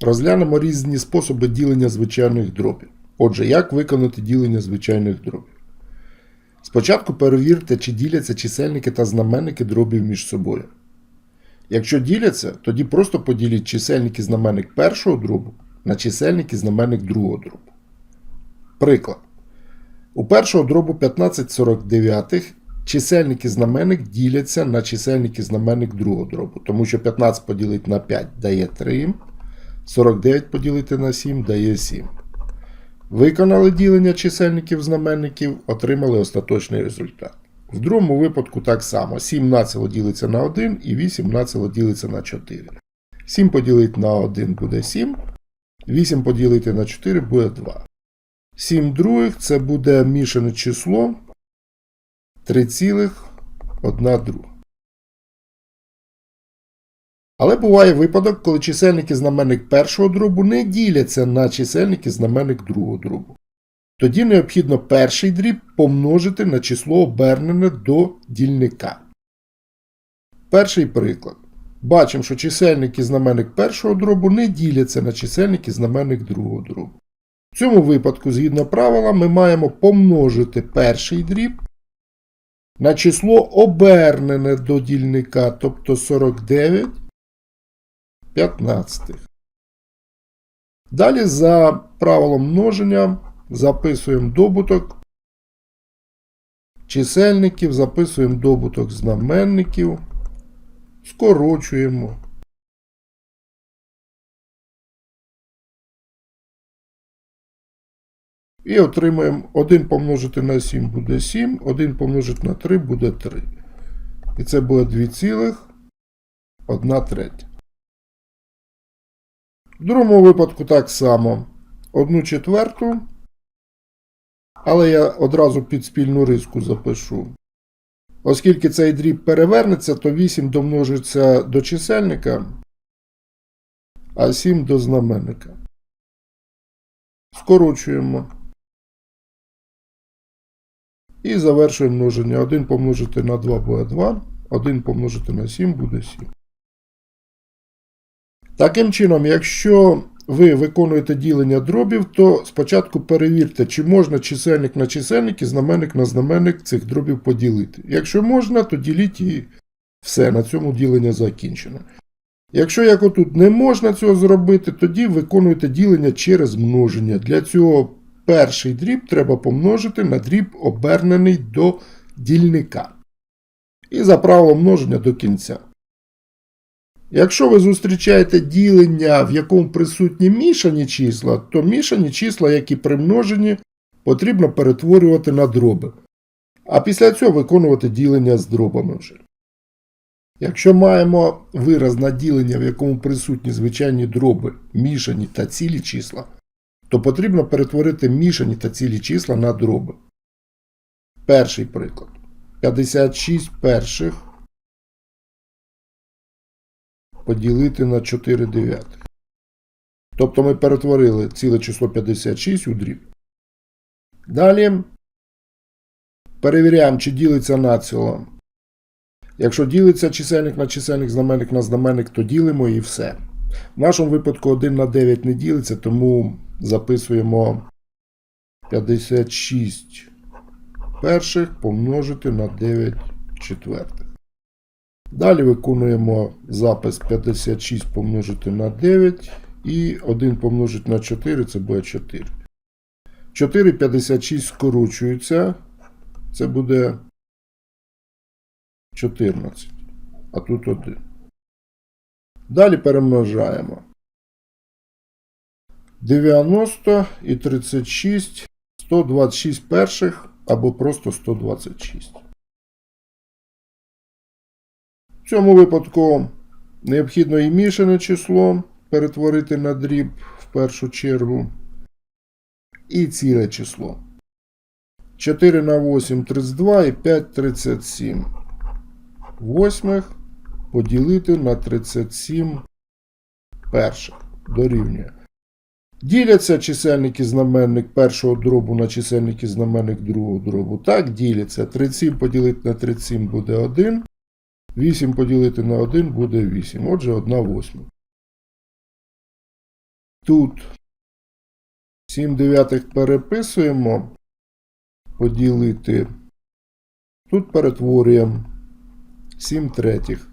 Розглянемо різні способи ділення звичайних дробів. Отже, як виконати ділення звичайних дробів? Спочатку перевірте, чи діляться чисельники та знаменники дробів між собою. Якщо діляться, тоді просто поділіть чисельник і знаменник першого дробу на чисельник і знаменник другого дробу. Приклад. У першого дробу 1549 чисельник і знаменник діляться на чисельник і знаменник другого дробу, тому що 15 поділити на 5 дає 3, 49 поділити на 7 дає 7. Виконали ділення чисельників знаменників, отримали остаточний результат. В другому випадку так само. 7 націло ділиться на 1 і 8 націло ділиться на 4. 7 поділити на 1 буде 7, 8 поділити на 4 буде 2. 7 других це буде мішане число 3,1 друга. Але буває випадок, коли чисельник і знаменник першого дробу не діляться на чисельник і знаменник другого дробу. Тоді необхідно перший дріб помножити на число обернене до дільника. Перший приклад. Бачимо, що чисельник і знаменник першого дробу не діляться на чисельник і знаменник другого дробу. В цьому випадку, згідно правила, ми маємо помножити перший дріб на число обернене до дільника, тобто 49 15. Далі за правилом множення записуємо добуток чисельників, записуємо добуток знаменників, скорочуємо. І отримаємо 1 помножити на 7 буде 7, 1 помножити на 3 буде 3. І це буде 2,1 третя. В другому випадку так само. 1 четверту. Але я одразу під спільну риску запишу. Оскільки цей дріб перевернеться, то 8 домножиться до чисельника, а 7 до знаменника. Скорочуємо. І завершуємо множення. 1 помножити на 2 буде 2, 1 помножити на 7 буде 7. Таким чином, якщо ви виконуєте ділення дробів, то спочатку перевірте, чи можна чисельник на чисельник і знаменник на знаменник цих дробів поділити. Якщо можна, то діліть і все, на цьому ділення закінчено. Якщо як отут не можна цього зробити, тоді виконуєте ділення через множення. Для цього перший дріб треба помножити на дріб, обернений до дільника. І за правилом множення до кінця. Якщо ви зустрічаєте ділення, в якому присутні мішані числа, то мішані числа, як і при множенні, потрібно перетворювати на дроби. А після цього виконувати ділення з дробами вже. Якщо маємо вираз на ділення, в якому присутні звичайні дроби, мішані та цілі числа, то потрібно перетворити мішані та цілі числа на дроби. Перший приклад. 56 перших поділити на 4 дев'ятих. Тобто ми перетворили ціле число 56 у дріб. Далі перевіряємо, чи ділиться націло. Якщо ділиться чисельник на чисельник, знаменник на знаменник, то ділимо і все. В нашому випадку 1 на 9 не ділиться, тому записуємо 56 перших помножити на 9 четвертих. Далі виконуємо запис 56 помножити на 9 і 1 помножити на 4 це буде 4. 4 56 скорочуються. Це буде 14. А тут 1. Далі перемножаємо. 90 і 36, 126 перших або просто 126. В цьому випадку необхідно і мішане число перетворити на дріб в першу чергу. І ціле число. 4 на 8 32 і 5 37. Восьмих поділити на 37 перших. Дорівнює. Діляться чисельник і знаменник першого дробу на чисельник і знаменник другого дробу. Так, діляться. 37 поділити на 37 буде 1. 8 поділити на 1 буде 8. Отже, 1 восьма. Тут 7 дев'ятих переписуємо. Поділити. Тут перетворюємо 7 третіх.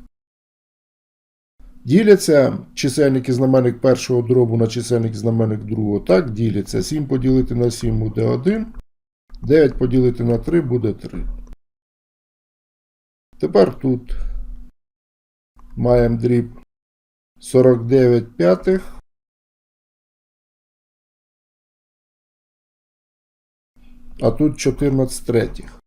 Діляться чисельник і знаменник першого дробу на чисельник і знаменник другого. Так, діляться. 7 поділити на 7 буде 1. 9 поділити на 3 буде 3. Тепер тут маємо дріб 49 п'ятих. А тут 14 третіх.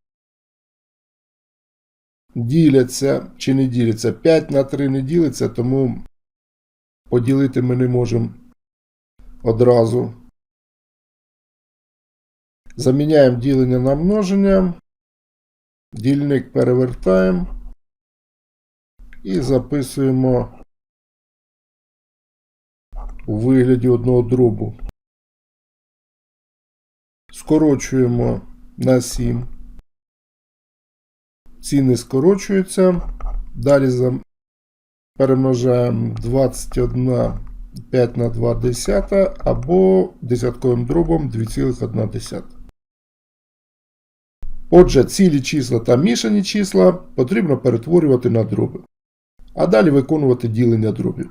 Діляться чи не діляться. 5 на 3 не ділиться, тому поділити ми не можемо одразу. Заміняємо ділення на множення. Дільник перевертаємо і записуємо у вигляді одного дробу. Скорочуємо на 7. Ціни скорочуються. Далі перемножаємо 21 5 на 2 десята або десятковим дробом 2,1. Отже, цілі числа та мішані числа потрібно перетворювати на дроби. А далі виконувати ділення дробів.